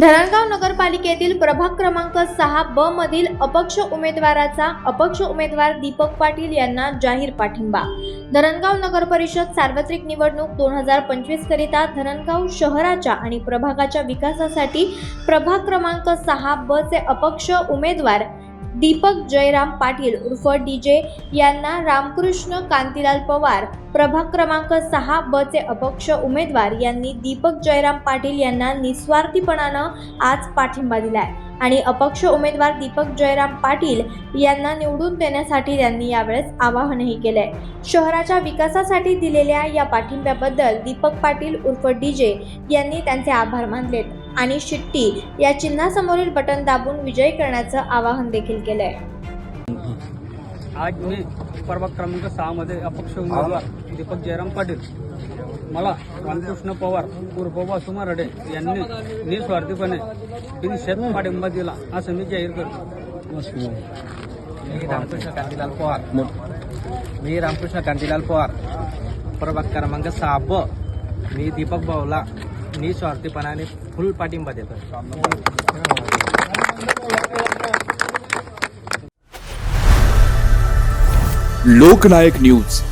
धरणगाव नगरपालिकेतील प्रभाग क्रमांक सहा ब मधील अपक्ष उमेदवाराचा अपक्ष उमेदवार दीपक पाटील यांना जाहीर पाठिंबा. धरणगाव नगर परिषद सार्वत्रिक निवडणूक दोन हजार पंचवीस करिता धरणगाव शहराच्या आणि प्रभागाच्या विकासासाठी प्रभाग क्रमांक सहा ब चे अपक्ष उमेदवार दीपक जयराम पाटील उर्फ डीजे यांना रामकृष्ण कांतीलाल पवार प्रभाग क्रमांक सहा ब चे अपक्ष उमेदवार यांनी दीपक जयराम पाटील यांना निस्वार्थीपणानं आज पाठिंबा दिलाय. आणि अपक्ष उमेदवार दीपक जयराम पाटील यांना निवडून देण्यासाठी त्यांनी यावेळेस आवाहनही केलंय. शहराच्या विकासासाठी दिलेल्या या पाठिंब्याबद्दल दीपक पाटील उर्फ डीजे यांनी त्यांचे आभार मानलेत आणि शिट्टी या चिन्हासमोरील बटन दाबून विजयी करण्याचं आवाहन देखील केलंय. आज मी प्रभाग क्रमांक सहामध्ये अपक्ष उमेदवार दीपक जयराम पाटील मला रामकृष्ण पवार उर्फ वासू मराठे यांनी निस्वार्थीपणे बिनशेत पाठिंबा दिला असं मी जाहीर करतो. मी रामकृष्ण कांतीलाल पवार. मी रामकृष्ण कांतीलाल पवार. प्रभाग क्रमांक सहा ब. मी दीपक भाऊला निस्वार्थीपणाने फुल पाठिंबा देतो. लोकनायक न्यूज.